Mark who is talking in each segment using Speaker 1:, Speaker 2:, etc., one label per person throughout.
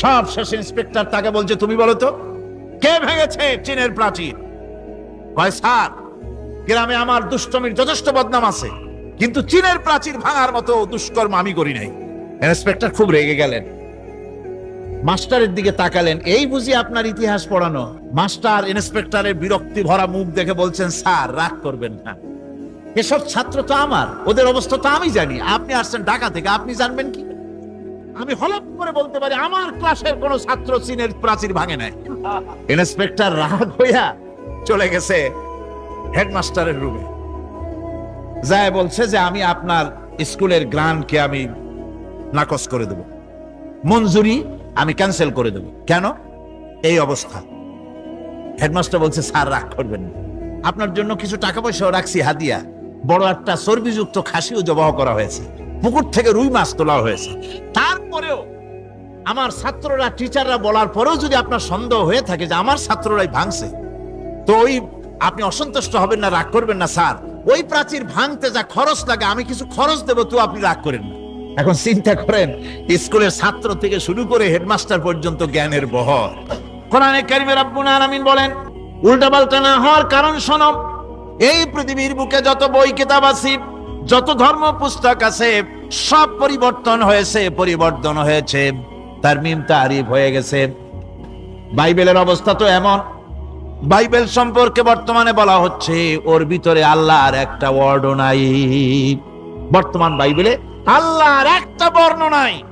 Speaker 1: সব শেষ ইন্সপেক্টর তাকে বলছে, তুমি বলো তো, কে ভেঙেছে চীনের প্রাচীর? স্যার, গ্রামে আমার দুষ্টমির যথেষ্ট বদনাম আছে, কিন্তু চীনের প্রাচীর ভাঙার মতো দুষ্কর্ম আমি করি নাই। ইন্সপেক্টর খুব রেগে গেলেন। মাস্টারের দিকে তাকালেন। এই বুঝি আপনার ইতিহাস পড়ানো? মাস্টার ইন্সপেক্টরের বিরক্তি ভরা মুখ দেখে বলছেন, স্যার, রাগ করবেন না। এসব ছাত্র তো আমার, ওদের অবস্থা তো আমি জানি। আপনি আসছেন ঢাকা থেকে, আপনি জানবেন কি? আমি হলপ করে বলতে পারি, আমার ক্লাসের কোন ছাত্র চীনের প্রাচীর ভাঙে নাই। ইন্সপেক্টর রাগ হইয়া চলে গেছে হেডমাস্টারের রুমে। যায় বলছে যে, আমি আপনার স্কুলের গ্রান্টকে আমি নাকচ করে দেব। মঞ্জুরি আমি ক্যান্সেল করে দেব। কেন? এই অবস্থা। হেডমাস্টার বলছে, স্যার, রাগ করবেন না। আপনার জন্য কিছু টাকা পয়সাও রাখছি, হাদিয়া। বড় একটা চর্বিযুক্ত খাসিও জবাহ করা হয়েছে। পুকুর থেকে রুই মাছ তোলা হয়েছে। তারপরেও আমার ছাত্ররা টিচাররা বলার পরেও যদি আপনার সন্দেহ হয়ে থাকে যে আমার ছাত্ররাই ভাঙছে, তো ওই আপনি অসন্তুষ্ট হবেন না, রাগ করবেন না, স্যার। ওই প্রাচীর ভাঙতে যা খরচ লাগে, আমি কিছু খরচ দেবো, তো আপনি রাগ করেন না। এখন চিন্তা করেন, স্কুলের ছাত্র থেকে শুরু করে হেডমাস্টার পর্যন্ত জ্ঞানের বহর। কোরআনে কারিমের আব্বুল আলামিন বলেন উল্টাপাল্টা না হওয়ার কারণ শোনো, এই পৃথিবীর বুকে যত বই কিতাব আছে, যত ধর্ম পুস্তক আছে সব পরিবর্তন হয়েছে পরিবর্তন হয়েছে। তার মিম তারিফ হয়ে গেছে। বাইবেলের অবস্থা তো এমন। বাইবেল সম্পর্কে বর্তমানে বলা হচ্ছে, ওর ভিতরে আল্লাহর একটা ওয়ার্ডও নাই। বর্তমান বাইবেলে আল্লাহর একটা বর্ণ নাই।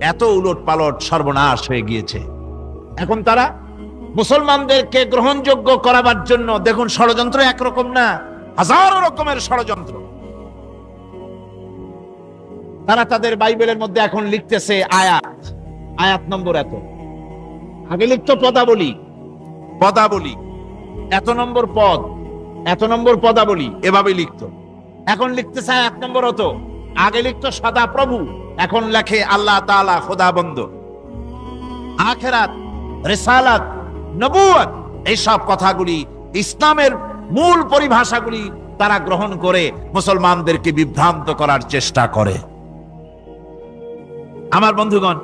Speaker 1: এত উলট পালট সর্বনাশ হয়ে গিয়েছে। এখন তারা মুসলমানদেরকে গ্রহণযোগ্য করাবার জন্য, দেখুন ষড়যন্ত্র একরকম না, হাজারো রকমের ষড়যন্ত্র। তারা তাদের বাইবেলের মধ্যে এখন লিখতেছে আয়াত। আয়াত নম্বর এত। আগে লিখতো পদাবলী। পদাবলী। এত নম্বর পদ। এত নম্বর পদাবলী। এভাবে লিখতো। এখন লিখতেছে আয়াত নম্বর অত। আগে লিখতো সদা প্রভু এখন লেখে আল্লাহ তাআলা খোদা বন্ধ। আখেরাত রেসালাত নবুয়াত এইসব কথাগুলি ইসলামের মূল পরিভাষাগুলি তারা গ্রহণ করে মুসলমানদেরকে বিভ্রান্ত করার চেষ্টা করে। আমার বন্ধুগণ,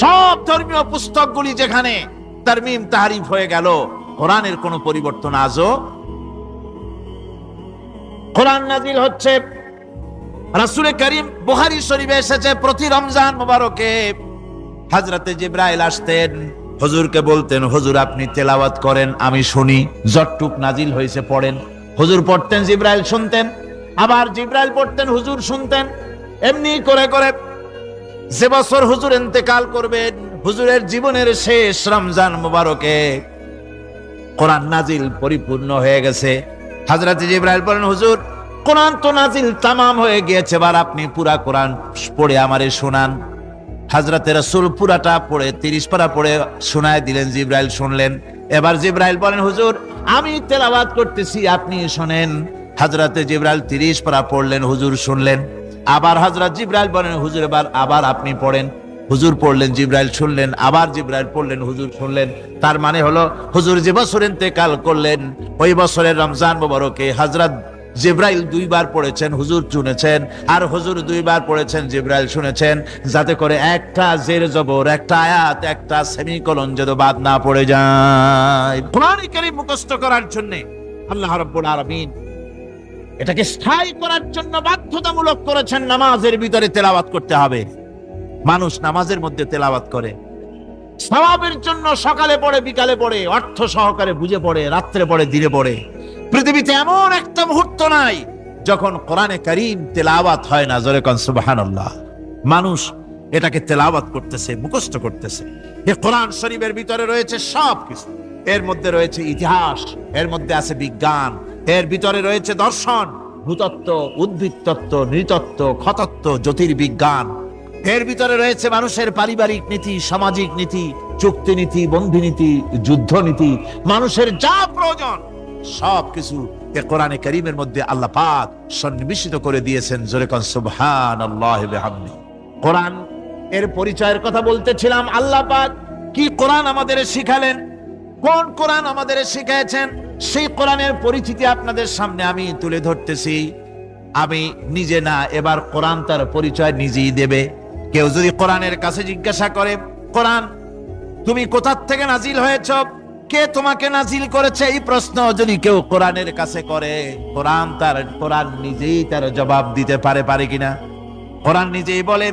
Speaker 1: সব ধর্মীয় পুস্তকগুলি যেখানে তারমিম তাহারিফ হয়ে গেল, কোরআনের কোনো পরিবর্তন আজও কোরআন নাজিল হচ্ছে। রাসূল করিম বুখারী শরীফে এসেছে প্রতি রমজান মোবারকে। হাজরাতে জিব্রাইল আসতেন, হুজুরকে বলতেন, হুজুর, আপনি তেলাওয়াত করেন, আমি শুনি। যতটুক নাজিল হয়েছে পড়েন। হুজুর পড়তেন, জিব্রাইল শুনতেন। আবার জিব্রাইল পড়তেন, হুজুর শুনতেন। এমনি করে করে যে বছর হুজুর ইন্তেকাল করবেন, হুজুরের জীবনের শেষ রমজান মুবারকে কোরআন নাজিল পরিপূর্ণ হয়ে গেছে। হাজরাতে জিব্রাইল বলেন, হুজুর, কোরআন তো নাজিল তামাম হয়ে গিয়েছে, এবার আপনি পুরা কোরআন পড়ে আমারে শোনান। হাজরাতে রাসূল পুরাটা পড়ে, তিরিশ পারা পড়ে শোনায় দিলেন, জিব্রাইল শুনলেন। এবার জিব্রাইল বলেন, হুজুর, আমি তেলাওয়াত করতেছি, আপনি শোনেন। হাজরাতে জিব্রাইল তিরিশ পারা পড়লেন, হুজুর শুনলেন। আবার হাজরাত জিব্রাইল বলেন, হুজুর, এবার আবার আপনি পড়েন। হুজুর পড়লেন, জিব্রাইল শুনলেন, আবার জিব্রাইল পড়লেন, হুজুর শুনলেন। তার মানে হলো, হুজুর যে বছর ইন্তেকাল করলেন, ওই বছরের রমজান মোবারকে হাজরাত জিব্রাইল দুইবার পড়েছেন, হুজুর শুনেছেন, আর হুজুর দুইবার পড়েছেন, জিব্রাইল শুনেছেন, যাতে করে একটা জের জবর, একটা আয়াত, একটা সেমিকলন যেন বাদ না পড়ে যায়। কোরআন মুখস্থ করার জন্য আল্লাহ রাব্বুল আলামিন এটাকে স্থায়ী করার জন্য বাধ্যতামূলক করেছেন নামাজের ভিতরে তেলাওয়াত করতে হবে। মানুষ নামাজের মধ্যে তেলাওয়াত করে। সওয়াবের জন্য সকালে পড়ে, বিকালে পড়ে, অর্থ সহকারে বুঝে পড়ে, রাত্রে পড়ে, দিনে পড়ে। পৃথিবীতে এমন একটা মুহূর্ত নাই যখন কোরআনে কারীম তেলাওয়াত হয় না। জোরে কন মানুষ এটাকে তেলাওয়াত করতেছে, মুখস্থ করতেছে। এ কোরআন শরীফের ভিতরে রয়েছে সব কিছু এর মধ্যে রয়েছে ইতিহাস, এর মধ্যে আছে বিজ্ঞান এর ভিতরে রয়েছে দর্শন ভূতত্ত্ব উদ্ভিদ তত্ত্ব নৃতত্ত্ব খতত্ত্ব জ্যোতির্বিজ্ঞান। এর ভিতরে রয়েছে মানুষের পারিবারিক নীতি সামাজিক নীতি চুক্তি নীতি বন্ধি নীতি যুদ্ধ নীতি মানুষের যা প্রয়োজন সব কিছু এ কোরআনে করিমের মধ্যে আল্লাহ পাক সন্নিবেশিত করে দিয়েছেন। জোরে কন সুবহান আল্লাহ কোরআন এর পরিচয়ের কথা বলতেছিলাম আল্লাহ পাক কি কোরআন আমাদের শিখালেন? কোন কোরআন আমাদের শিখিয়েছেন, সেই কোরআনের পরিচিতি আপনাদের সামনে আমি তুলে ধরতেছি। আমি নিজে না, এবার কোরআন তার পরিচয় নিজেই দেবে। কেউ যদি কোরআনের কাছে জিজ্ঞাসা করে, কোরআন, তুমি কোথার থেকে নাজিল হয়েছ? কে তোমাকে নাজিল করেছে? এই প্রশ্ন যদি কেউ কোরআনের কাছে করে, কোরআন তার, কোরআন নিজেই তার জবাব দিতে পারে পারে কিনা? কোরআন নিজেই বলে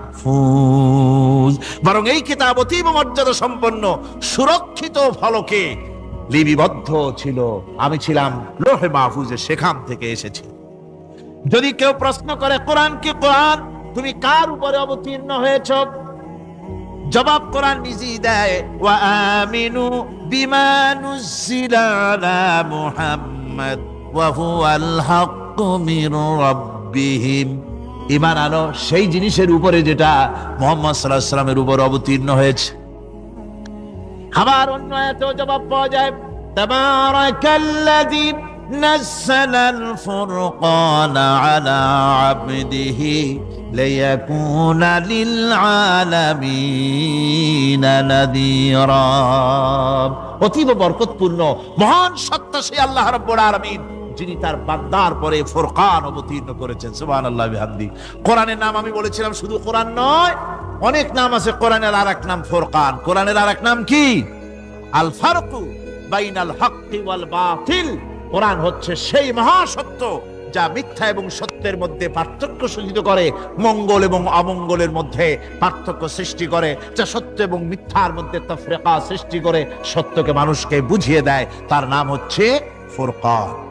Speaker 1: বরং এই কিতাব অতীব মর্যাদা সম্পন্ন, সুরক্ষিত ফলকে লিপিবদ্ধ ছিল। আমি ছিলাম লোহে মাহফুজে, সেখান থেকে এসেছি। যদি কেউ প্রশ্ন করে, কোরআন কি কোরআন? তুমি কার উপরে অবতীর্ণ হয়েছ? জবাব কোরআন নিজেই দেয়, ওয়া আমিনু বিমা নুজিলা মুহাম্মদ, ওয়া হুয়াল ঈমান আনো সেই জিনিসের উপরে যেটা মুহাম্মদ সাল্লাল্লাহু আলাইহি সাল্লামের উপর অবতীর্ণ হয়েছে আবার অন্য এত জবাব পাওয়া যায় তাবারাকাল্লাযী نزل الفرقان على عبده ليكون للعالمين نذيرا অতীব বরকতপূর্ণ মহান সত্তা সেই আল্লাহ রাব্বুল আলামিন যিনি তার বান্দার পরে ফোরকান অবতীর্ণ করেছেন। সুবহানাল্লাহ বিহামদি। কোরআনের নাম আমি বলেছিলাম শুধু কোরআন নয়, অনেক নাম আছে, কোরআনের আর এক নাম ফোরকান। কোরআনের আর এক নাম কি? আল ফারকু ওয়াল বাতিল। কোরআন হচ্ছে সেই মহাসত্য যা মিথ্যা এবং সত্যের মধ্যে পার্থক্য সূচিত করে, মঙ্গল এবং অমঙ্গলের মধ্যে পার্থক্য সৃষ্টি করে, যা সত্য এবং মিথ্যার মধ্যে তফরেকা সৃষ্টি করে, সত্যকে মানুষকে বুঝিয়ে দেয়। তার নাম হচ্ছে ফুরকান।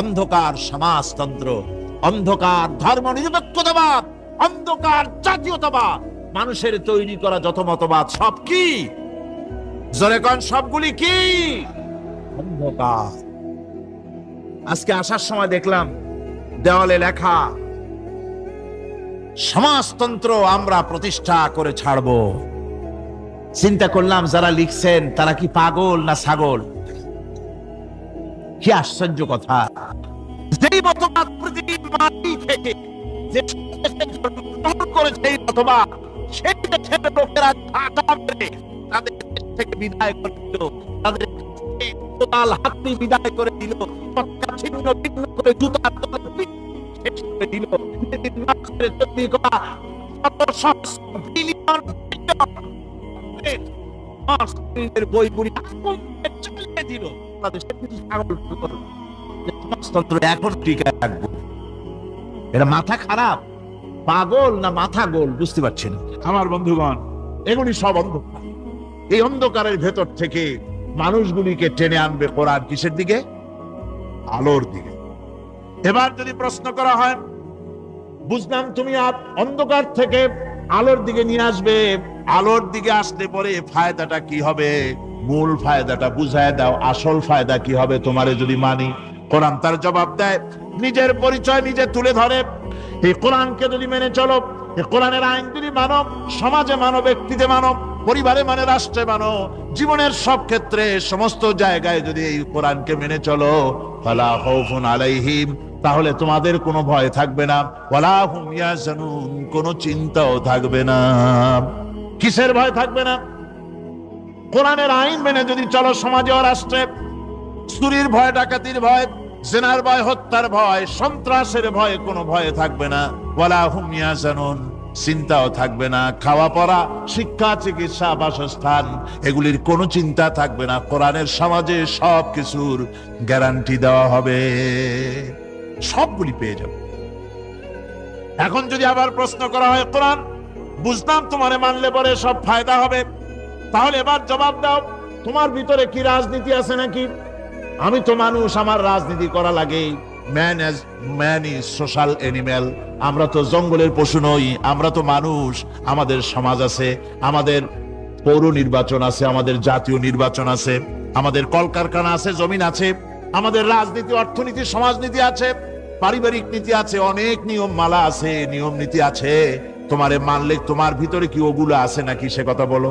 Speaker 1: অন্ধকার সমাজতন্ত্র, অন্ধকার ধর্ম নিরপেক্ষতাবাদ অন্ধকার জাতীয়তাবাদ। মানুষের তৈরি করা যত মতবাদ, সব কি? সবগুলি কি? অন্ধকার। আজকে আসার সময় দেখলাম, দেওয়ালে লেখা, সমাজতন্ত্র আমরা প্রতিষ্ঠা করে ছাড়বো। চিন্তা করলাম, যারা লিখছেন, তারা কি পাগল না ছাগল? কি আশ্চর্য কথা। যেই মতবাদ পৃথিবীর মাটি থেকে যে গ্রহণ করেছে এই মতবাদ সেই দেশের লোকেরা ঢাকা মেরে তাদের থেকে বিদায় করে দিল। তাদের কোদাল হাতি বিদায় করে দিল। ছিন্ন ভিন্ন করে জুতার তলে শেষ করে দিল। মাছের তৈরি করা সহস্র বিলিয়ন বিলিয়ন। বইগুলি দিয়ে দিল। বাংলাদেশের কিছু ছাগল ছাগল সমাজতন্ত্র এখন টিকায় রাখব এটা মাথা খারাপ। পাগল না মাথা গোল বুঝতে পারছি না। আমার বন্ধুগণ এগুলি সব অন্ধকার। এই অন্ধকারের ভেতর থেকে মানুষগুলিকে টেনে আনবে কোরআন কিসের দিকে? আলোর দিকে। এবার যদি প্রশ্ন করা হয় বুঝলাম তুমি অন্ধকার থেকে আলোর দিকে নিয়ে আসবে। আলোর দিকে আসলে পরে ফায়দাটা কি হবে? মূল ফায়দাটা বুঝায় দাও, আসল ফায়দা কি হবে তোমারে যদি মানি। কোরআন তার জবাব দেয়, নিজের পরিচয় নিজে তুলে ধরে। এই কোরআনকে যদি মেনে চলো কোরআনের আইন যদি মানব সমাজে মানব ব্যক্তিতে মানব পরিবারে মানে রাষ্ট্রে মানো, জীবনের সব ক্ষেত্রে, সমস্ত জায়গায় যদি এই কোরআনকে মেনে চলো, ফালা আলাইহিম, তাহলে তোমাদের কোনো ভয় থাকবে না, ওয়ালা হুম কোনো চিন্তাও থাকবে না। কিসের ভয় থাকবে না? কোরআনের আইন মেনে যদি চলো সমাজে ও রাষ্ট্রে চুরির ভয়, ডাকাতির ভয়, জেনার ভয়, হত্যার ভয়, সন্ত্রাসের ভয় কোনো ভয় থাকবে না। ওয়ালা হুম ইয়াহজানুন চিন্তাও থাকবে না। খাওয়া পড়া, শিক্ষা, চিকিৎসা, বাসস্থান, এগুলির কোনো চিন্তা থাকবে না। কোরআনের সমাজে সব কিছুর গ্যারান্টি দেওয়া হবে। সবগুলি পেয়ে যাবে। এখন যদি আবার প্রশ্ন করা হয়, কোরআন বুঝলাম তোমারে মানলে পরে সব ফায়দা হবে। তাহলে এবার জবাব দাও, তোমার ভিতরে কি রাজনীতি আছে নাকি? আমি তো মানুষ, আমার রাজনীতি করা লাগে। Man as man is social animal আমরা তো জঙ্গলের পশু নই, আমরা তো মানুষ। আমাদের সমাজ আছে, আমাদের পৌর নির্বাচন আছে, আমাদের জাতীয় নির্বাচন আছে, আমাদের কলকারখানা আছে, জমিন আছে, আমাদের রাজনীতি, অর্থনীতি, সমাজনীতি আছে, পারিবারিক নীতি আছে, অনেক নিয়ম মালা আছে নিয়ম নীতি আছে। তোমারে মানলে তোমার ভিতরে কি ওগুলো আছে নাকি সে কথা বলো।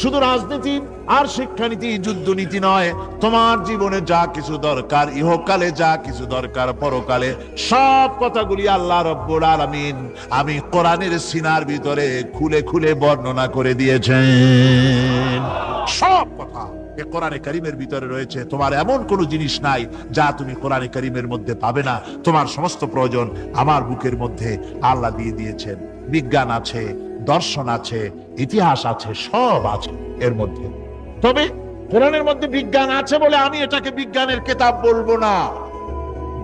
Speaker 1: শুধু রাজনীতি আর শিক্ষানীতি, যুদ্ধনীতি নয়। তোমার জীবনে যা কিছু দরকার, ইহকালে যা কিছু দরকার, পরকালে সব কথাগুলি আল্লাহ রব্বুল আলামিন আমি কোরআনের সিনার ভিতরে খুলে খুলে বর্ণনা করে দিয়েছেন। সব কথা এ কোরআনে করিমের ভিতরে রয়েছে। তোমার এমন কোনো জিনিস নাই যা তুমি কোরআনে করিমের মধ্যে পাবে না। তোমার সমস্ত প্রয়োজন আমার বুকের মধ্যে আল্লাহ দিয়ে দিয়েছেন। বিজ্ঞান আছে দর্শন আছে, ইতিহাস আছে, সব আছে এর মধ্যে। তবে কোরআনের মধ্যে বিজ্ঞান আছে বলে আমি এটাকে বিজ্ঞানের কেতাব বলব না।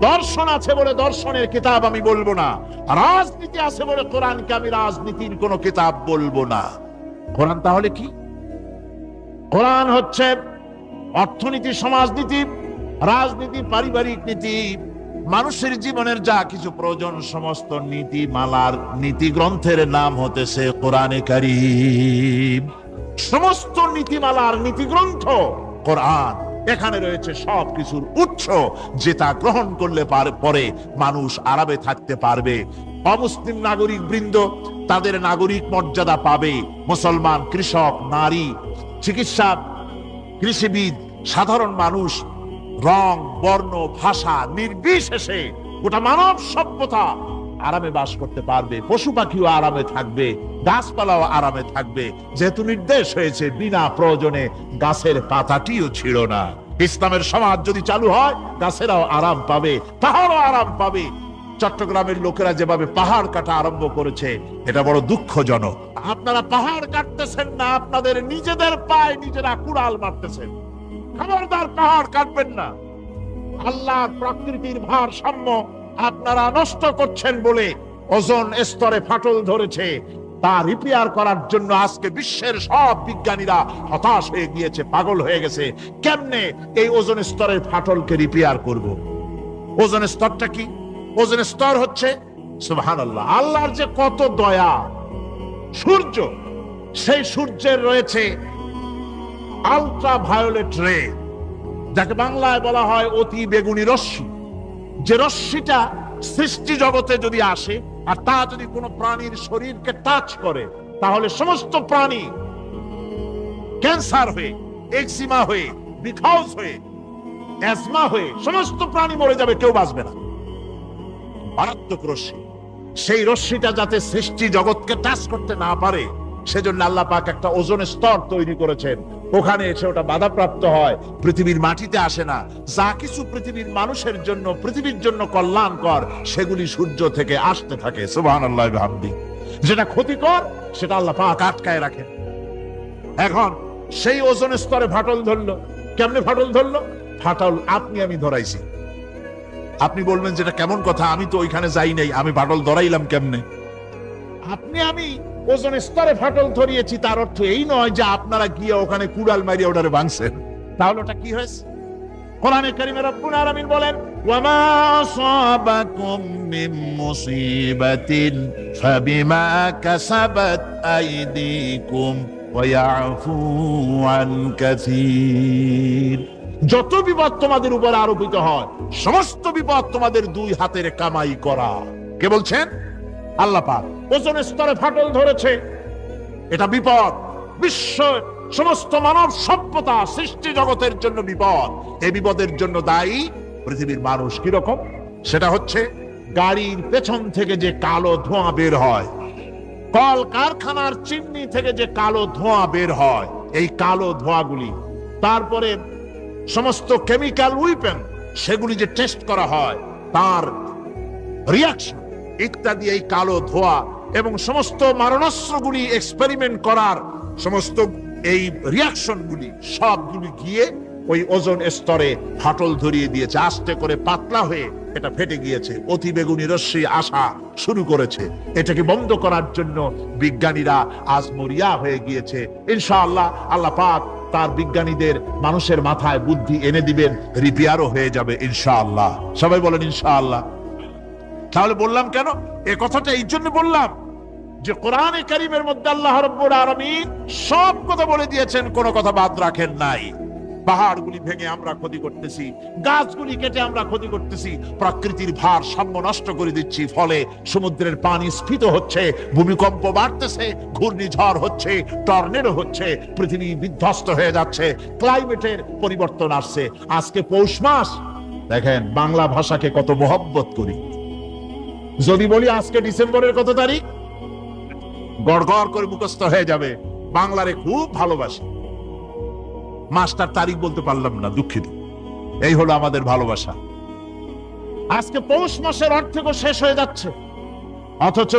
Speaker 1: দর্শন আছে বলে দর্শনের কিতাব আমি বলব না। রাজনীতি আছে বলে কোরআনকে আমি রাজনীতির কোনো কিতাব বলব না। কোরআন তাহলে কি? কোরআন হচ্ছে অর্থনীতি, সমাজনীতি, রাজনীতি, পারিবারিক নীতি। মানুষের জীবনের যা কিছু প্রয়োজন, সমস্ত নীতি মালার নীতি গ্রন্থের নাম হতেছে কোরআনে কারিম। সমস্ত নীতিমালার নীতি গ্রন্থ কোরআন। এখানে রয়েছে সব কিছুর উৎস যেটা গ্রহণ করলে পরে মানুষ আরামে থাকতে পারবে। অমুসলিম নাগরিক বৃন্দ, তাদের নাগরিক মর্যাদা পাবে। মুসলমান কৃষক, নারী চিকিৎসা কৃষিবিদ, সাধারণ মানুষ রং, বর্ণ, ভাষা নির্বিশেষে গোটা মানব সভ্যতা আরামে বাস করতে পারবে, পশু পাখিও আরামে থাকবে, গাছপালাও আরামে থাকবে। যেহেতু নির্দেশ হয়েছে, বিনা প্রয়োজনে গাছের পাতাটিও ছিল না। ইসলামের সমাজ যদি চালু হয়, গাছেরাও আরাম পাবে তাহারও আরাম পাবে। চট্টগ্রামের লোকেরা যেভাবে পাহাড় কাটা আরম্ভ করেছে, এটা বড় দুঃখজনক। আপনারা পাহাড় কাটতেছেন না, আপনাদের নিজেদের পায়ে নিজেরা কুড়াল মারতেছেন। খবরদার পাহাড় কাটবেন না। আল্লাহ প্রকৃতির ভারসাম্য আপনারা নষ্ট করছেন বলে ওজন স্তরে ফাটল ধরেছে। তা রিপেয়ার করার জন্য আজকে বিশ্বের সব বিজ্ঞানীরা হতাশ হয়ে গিয়েছে, পাগল হয়ে গেছে। কেমনে এই ওজন স্তরের ফাটলকে রিপেয়ার করব? ওজন স্তরটা কি? ওজন স্তর হচ্ছে, সুবহানাল্লাহ, আল্লাহর যে কত দয়া, সূর্য, সেই সূর্যের রয়েছে আলট্রা ভায়োলেট রে যাকে বাংলায় বলা হয় অতি বেগুনি রশ্মি। যে রশ্মিটা সৃষ্টি জগতে যদি আসে, আর তা যদি কোনো প্রাণীর শরীরকে টাচ করে, তাহলে সমস্ত প্রাণী ক্যান্সার হয়ে এক্সিমা হয়ে বিখাউস হয়ে অ্যাজমা হয়ে, সমস্ত প্রাণী মরে যাবে, কেউ বাঁচবে না। মারাত্মক রশ্মি। সেই রশ্মিটা যাতে সৃষ্টি জগৎকে টাচ করতে না পারে সেজন্য আল্লাহ পাক একটা ওজনের স্তর তৈরি করেছেন। ওখানে এসে ওটা বাধাপ্রাপ্ত হয়। পৃথিবীর মাটিতে আসে না। যা কিছু পৃথিবীর মানুষের জন্য, পৃথিবীর জন্য কল্যাণকর, সেগুলি সূর্য থেকে আসতে থাকে। সুবাহ আল্লাহ ভাবদি যেটা ক্ষতিকর, সেটা আল্লাহ পাক আটকায় রাখেন। এখন সেই ওজন স্তরে ফাটল ধরলো। কেমনে ফাটল ধরলো? ফাটল আপনি, আমি ধরাইছি। আপনি বলবেন যেটা কেমন কথা? আমি তো ওইখানে যাই নাই। আমি ফাটল ধরাইলাম কেমনে? আপনি, আমি ওজন স্তরে ফাটল ধরিয়েছি, তার অর্থ এই নয় যে আপনারা গিয়ে ওখানে কুড়াল মারিয়ে ওটারে ভাঙছেন। তাহলে ওটা কি হয়েছে? কোরআনে কারিমে রব্বুল আলামিন বলেন, ওয়ামা আসাবাকুম মিন মুসিবাতিন, ফাবিমা কাসাবাত আইদিকুম ওয়া ইয়াফু আন কাসীর। যত বিপদ তোমাদের উপর আরোপিত হয়, সমস্ত বিপদ তোমাদের দুই হাতের কামাই করা। কে বলছেন? আল্লাহ পাক। ওজন স্তরে ফাটল ধরেছে। এটা বিপদ। বিশ্ব সমস্ত মানব সভ্যতা সৃষ্টি জগতের জন্য বিপদ। এই বিপদের জন্য দায়ী পৃথিবীর মানুষ কীরকম? সেটা হচ্ছে গাড়ির পেছন থেকে যে কালো ধোঁয়া বের হয় কল কারখানার চিমনি থেকে যে কালো ধোঁয়া বের হয়, এই কালো ধোঁয়াগুলি, তারপরে সমস্ত কেমিক্যাল উইপেন সেগুলি যে টেস্ট করা হয়, তার রিয়াকশন ইত্যাদি এই কালো ধোয়া এবং সমস্ত মারণাস্ত্রগুলি এক্সপেরিমেন্ট করার সমস্ত এই রিয়াকশনগুলি সবগুলি গিয়ে ওই ওজন স্তরে ফাটল ধরিয়ে দিয়েছে। আস্তে করে পাতলা হয়ে এটা ফেটে গিয়েছে। অতি বেগুনি রশ্মি আসা শুরু করেছে। এটাকে বন্ধ করার জন্য বিজ্ঞানীরা আজ মরিয়া হয়ে গিয়েছে। ইনশাআল্লাহ আল্লাহ পাক তার বিজ্ঞানীদের মানুষের মাথায় বুদ্ধি এনে দিবেন রিপেয়ারও হয়ে যাবে ইনশাআল্লাহ। সবাই বলেন ইনশাআল্লাহ। তাহলে বললাম কেন? এ কথাটা এই জন্য বললাম যে কোরআনে কারিমের মধ্যে আল্লাহ রব্বুল আলামিন সব কথা বলে দিয়েছেন, কোন কথা বাদ রাখেন নাই। পাহাড়গুলি ভেঙে আমরা ক্ষতি করতেছি, গাছগুলি কেটে আমরা ক্ষতি করতেছি, প্রকৃতির ভার সাম্য নষ্ট করে দিচ্ছি, ফলে সমুদ্রের পানি স্ফীত হচ্ছে, ভূমিকম্প বাড়তেছে, ঘূর্ণিঝড় হচ্ছে, টর্নেডো হচ্ছে, পৃথিবী বিধ্বস্ত হয়ে যাচ্ছে, ক্লাইমেটের পরিবর্তন আসছে। আজকে পৌষ মাস, দেখেন বাংলা ভাষাকে কত মহব্বত করি। যদি বলি আজকে ডিসেম্বরের কত তারিখ? গড় গড় করে মুখস্থ হয়ে যাবে। বাংলারে খুব ভালোবাসি। মাস্টার তারিখ বলতে পারলাম না, দুঃখিত। এই হলো আমাদের ভালোবাসা। আজকে পৌষ মাসের অর্ধেকও শেষ হয়ে যাচ্ছে। অথচ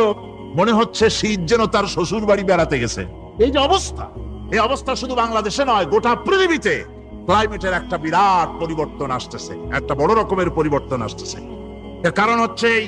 Speaker 1: মনে হচ্ছে শীত যেন তার শ্বশুর বাড়ি বেড়াতে গেছে। এই যে অবস্থা, এই অবস্থা শুধু বাংলাদেশে নয়, গোটা পৃথিবীতে ক্লাইমেটের একটা বিরাট পরিবর্তন আসতেছে, একটা বড় রকমের পরিবর্তন আসতেছে। এর কারণ হচ্ছে এই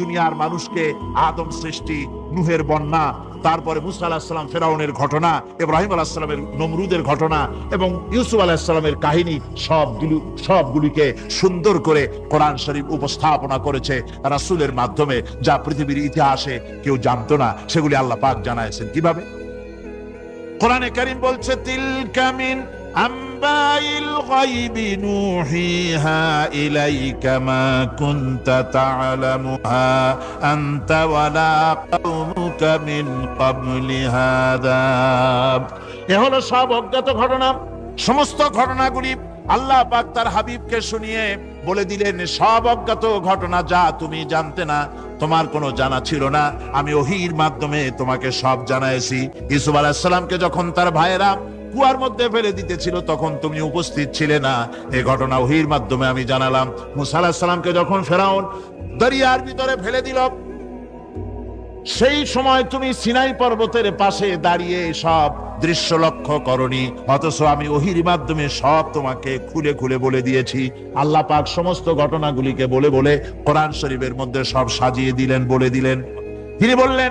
Speaker 1: দুনিয়ার মানুষকে আদম সৃষ্টি, নুহের বন্যা, তারপরে মুসা আলাহিসাল্লাম ফেরাউনের ঘটনা, ইব্রাহিম আলাহিসাল্লামের নমরুদের ঘটনা এবং ইউসুফ আলাহিসাল্লামের কাহিনী সবগুলো সবগুলিকে সুন্দর করে কোরআন শরীফ উপস্থাপনা করেছে রাসূলের মাধ্যমে, যা পৃথিবীর ইতিহাসে কেউ জানতো না, সেগুলি আল্লাহ পাক জানাইছেন। কীভাবে? কোরআনে কারিম বলছে, তিলকা মিন আম্বাইল গায়বি নুহিহা ইলাইকা মা কুনতা তা'লামুহা আনতা ওয়ালা কাওমুকা মিন ক্বাবলি হাদা এ হলো সব অজ্ঞাত ঘটনা। সমস্ত ঘটনাগুলি আল্লাহ পাক তার হাবিবকে শুনিয়ে বলে দিলেন, সব অজ্ঞাত ঘটনা যা তুমি জানতে না, তোমার কোনো জানা ছিল না। আমি ওহির মাধ্যমে তোমাকে সব জানাইছি। ইসুফ আলাহিসাল্লামকে যখন তার ভাইয়েরা কুয়ার মধ্যে ফেলে দিতেছিল, তখন তুমি উপস্থিত ছিলে না। এই ঘটনা ওহির মাধ্যমে আমি জানালাম। মুসা আলাহিসাল্লামকে যখন ফেরাউন দরিয়ার ভিতরে ফেলে দিল, সেই সময় তুমি সিনাই পর্বতের পাশে দাঁড়িয়ে সব দৃশ্য লক্ষ্য করনি, অথচ আমি ওহির মাধ্যমে সব তোমাকে খুলে খুলে বলে দিয়েছি। আল্লাহ পাক সমস্ত ঘটনাগুলিকে বলে বলে কোরআন শরীফের মধ্যে সব সাজিয়ে দিলেন, বলে দিলেন। তিনি বললেন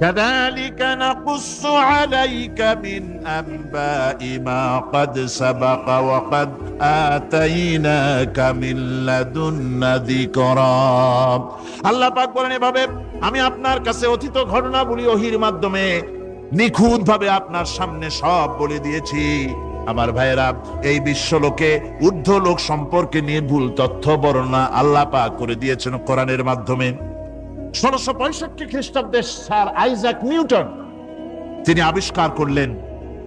Speaker 1: كذلك نقص عليك من أنباء ما قد سبق وقد آتيناك من لدنا ذكرا আল্লাহ পাক বলেন এভাবে আমি আপনার কাছে অতীত ঘটনাবলী ওহির মাধ্যমে নিখুঁত ভাবে আপনার সামনে সব বলে দিয়েছি আমার ভাইয়েরা এই বিশ্বলোকে ঊর্ধ্ব লোক সম্পর্কে নিয়ে ভুল তথ্য বর্ণনা আল্লাহ পাক করে দিয়েছেন কোরআনের মাধ্যমে ষোলোশো পঁয়ষট্টি খ্রিস্টাব্দে স্যার আইজাক নিউটন তিনি আবিষ্কার করলেন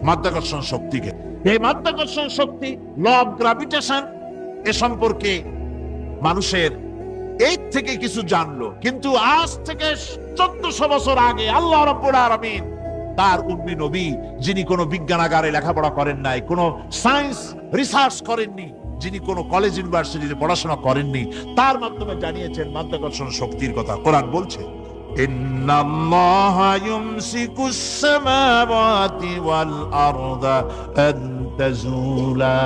Speaker 1: মাধ্যাকর্ষণ শক্তিকে। এই মাধ্যাকর্ষণ শক্তি ল অফ গ্রাভিটেশন এ সম্পর্কে মানুষের এই থেকে কিছু জানলো। কিন্তু আজ থেকে চোদ্দশো বছর আগে আল্লাহ রব্বুল আলামিন তার উম্মি নবী, যিনি কোনো বিজ্ঞানাগারে লেখাপড়া করেন নাই, কোনো সায়েন্স রিসার্চ করেননি যিনি কোনো কলেজ ইউনিভার্সিটিতে পড়াশোনা করেননি তার মাধ্যমে জানিয়েছেন মাধ্যাকর্ষণ শক্তির কথা কোরআন বলছে إن الله يمسك السماوات والأرض أن تزولا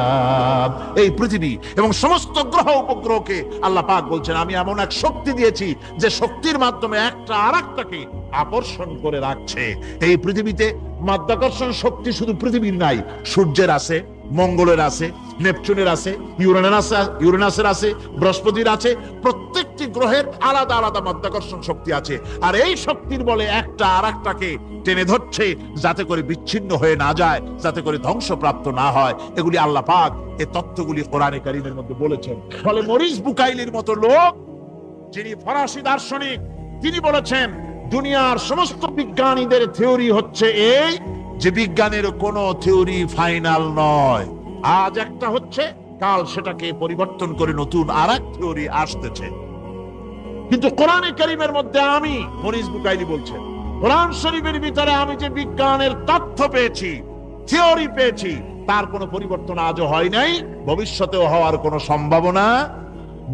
Speaker 1: এই পৃথিবী এবং সমস্ত গ্রহ উপগ্রহকে আল্লাহ পাক বলছেন আমি এমন এক শক্তি দিয়েছি যে শক্তির মাধ্যমে একটা আরেকটাকে আকর্ষণ করে রাখছে এই পৃথিবীতে মাধ্যাকর্ষণ শক্তি শুধু পৃথিবীর নাই সূর্যের আছে মঙ্গলের আছে, নেপচুনের আছে, ইউরেনাস ইউরেনাসের আছে, বৃহস্পতির আছে, প্রত্যেকটি গ্রহের আলাদা আলাদা মাধ্যাকর্ষণ শক্তি আছে। আর এই শক্তির বলে একটা আর একটাকে টেনে ধরছে, যাতে করে বিচ্ছিন্ন হয়ে না যায়, যাতে করে ধ্বংসপ্রাপ্ত না হয়। এগুলি আল্লাহ পাক এই তথ্যগুলি কোরআনে কারিমের মধ্যে বলেছেন। ফলে মরিস বুকাইলির মতো লোক, যিনি ফরাসি দার্শনিক, তিনি বলেছেন, দুনিয়ার সমস্ত বিজ্ঞানীদের থিওরি হচ্ছে এই যে বিজ্ঞানের কোনো থিওরি ফাইনাল নয়। আজ একটা হচ্ছে, কাল সেটাকে পরিবর্তন করে নতুন আর এক থিওরি আসতেছে। কিন্তু কোরআনে কারিমের মধ্যে আমি মরিস বুকাইলি বলছেন, কোরআন শরীফের ভিতরে আমি যে বিজ্ঞানের তথ্য পেয়েছি, থিওরি পেয়েছি, তার কোনো পরিবর্তন আজও হয় নাই, ভবিষ্যতেও হওয়ার কোনো সম্ভাবনা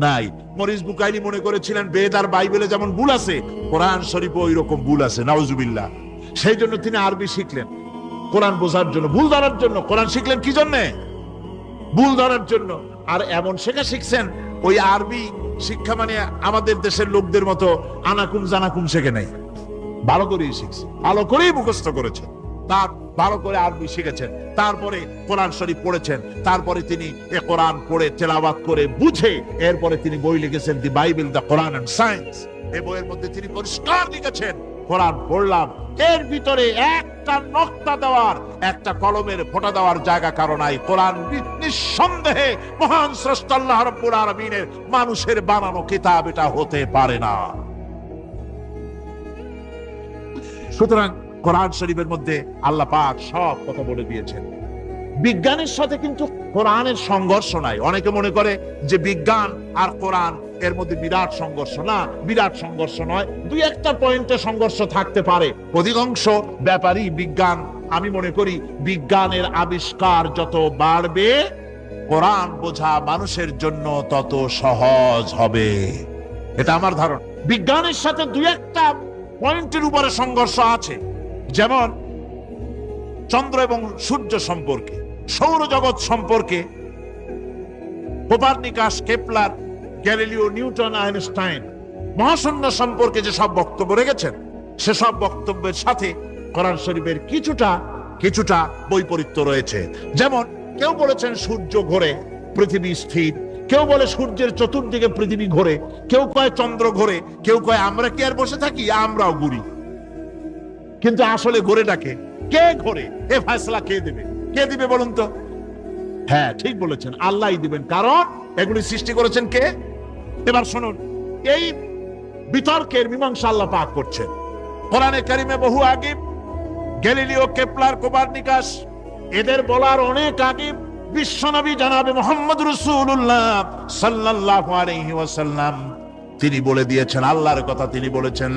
Speaker 1: নাই। মরিস বুকাইলি মনে করেছিলেন, বেদ আর বাইবেলে যেমন ভুল আছে, কোরআন শরীফে ওই রকম ভুল আছে, নাউজুবিল্লাহ। সেই জন্য তিনি আরবি শিখলেন। কোরআন বোঝার জন্য, ভুল ধরার জন্য। কোরআন শিখলেন কি জন্যে? ভুল ধরার জন্য। আর এমন শেখা শিখছেন, ওই আরবি শিক্ষা মানে আমাদের দেশের লোকদের মতো আনাকুম জানাকুম শেখে নাই। ভালো করেই শিখছে, ভালো করেই মুখস্থ করেছে। তার, ভালো করে আরবি শিখেছেন। তারপরে কোরআন শরীফ পড়েছেন। তারপরে তিনি এ কোরআন পড়ে, তেলাওয়াত করে বুঝে, এরপরে তিনি বই লিখেছেন the Bible the Quran and science. এই বইয়ের মধ্যে তিনি পরিষ্কার লিখেছেন। পড়লাম এর ভিতরে একটা দেওয়ার, একটা কলমের ফোঁটা দেওয়ার জায়গা নাই। কোরআন নিঃসন্দেহে মহান রাব্বুল আলামিনের মানুষের বানানো কিতাব এটা হতে পারে না। সুতরাং কোরআন শরীফের মধ্যে আল্লাহ পাক সব কথা বলে দিয়েছেন। বিজ্ঞানের সাথে কিন্তু কোরআনের সংঘর্ষ নাই। অনেকে মনে করে যে বিজ্ঞান আর কোরআন এর মধ্যে বিরাট সংঘর্ষ, না, বিরাট সংঘর্ষ নয়, দুই একটা পয়েন্টে সংঘর্ষ থাকতে পারে। অধিকাংশ ব্যাপারই বিজ্ঞান। আমি মনে করি বিজ্ঞানের আবিষ্কার যত বাড়বে, কোরআন বোঝা মানুষের জন্য তত সহজ হবে। এটা আমার ধারণা। বিজ্ঞানের সাথে দুই একটা পয়েন্টের উপরে সংঘর্ষ আছে। যেমন চন্দ্র এবং সূর্য সম্পর্কে, সৌরজগৎ সম্পর্কে, Copernicus, Kepler Galileo, Newton, Einstein মহাশূন্য সম্পর্কে যে সব বক্তব্য রেখেছেন সেসব বক্তব্যের সাথে কোরআন শরীফের কিছুটা কিছুটা বৈপরীত্য রয়েছে। যেমন, কেউ বলেছেন সূর্য ঘোরে, পৃথিবী স্থির। কেউ বলে সূর্যের চতুর্দিকে পৃথিবী ঘোরে। কেউ কয় চন্দ্র ঘোরে, কেউ কয় আমরা কি আর বসে থাকি? আমরাও ঘুরি। কিন্তু আসলে ঘোরে ডাকে কে ঘোরে? এ ফয়সলা কে দেবে? কে দিবে বলুন তো? হ্যাঁ ঠিক বলেছেন। আল্লাহই দিবেন। কারণ এগুলি সৃষ্টি করেছেন কে? এবার শুনুন, এই বিতর্কের মীমাংসা আল্লাহ পাক করছেন। কোরআনে কারিমে বহু আগে গ্যালিলিও কেপলার, কোপার্নিকাস, এদের বলার অনেক আগিব বিশ্বনবী জানাবে মোহাম্মদ রসুল্লাহ সাল্লাহ আলহি ওয়াসাল্লাম। তিনি বলে দিয়েছেন, আল্লাহর কথা তিনি বলেছেন